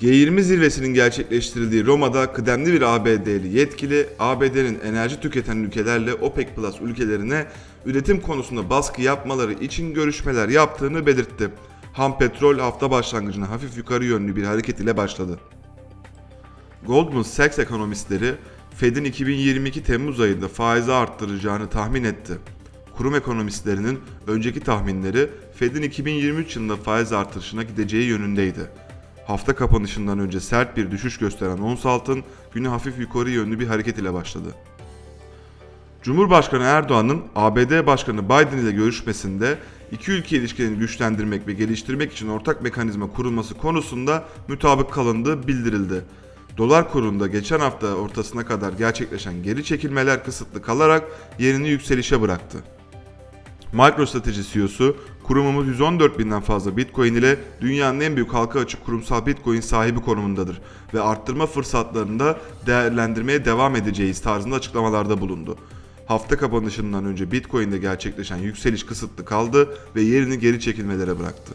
G20 zirvesinin gerçekleştirildiği Roma'da kıdemli bir ABD'li yetkili, ABD'nin enerji tüketen ülkelerle OPEC Plus ülkelerine üretim konusunda baskı yapmaları için görüşmeler yaptığını belirtti. Ham petrol hafta başlangıcına hafif yukarı yönlü bir hareket ile başladı. Goldman Sachs ekonomistleri Fed'in 2022 Temmuz ayında faizi arttıracağını tahmin etti. Kurum ekonomistlerinin önceki tahminleri Fed'in 2023 yılında faiz artırışına gideceği yönündeydi. Hafta kapanışından önce sert bir düşüş gösteren ons altın günü hafif yukarı yönlü bir hareket ile başladı. Cumhurbaşkanı Erdoğan'ın ABD Başkanı Biden ile görüşmesinde iki ülke ilişkilerini güçlendirmek ve geliştirmek için ortak mekanizma kurulması konusunda mutabık kalındığı bildirildi. Dolar kurunda geçen hafta ortasına kadar gerçekleşen geri çekilmeler kısıtlı kalarak yerini yükselişe bıraktı. MicroStrategy CEO'su kurumumuz 114 binden fazla Bitcoin ile dünyanın en büyük halka açık kurumsal Bitcoin sahibi konumundadır ve arttırma fırsatlarını da değerlendirmeye devam edeceğiz tarzında açıklamalarda bulundu. Hafta kapanışından önce Bitcoin'de gerçekleşen yükseliş kısıtlı kaldı ve yerini geri çekilmelere bıraktı.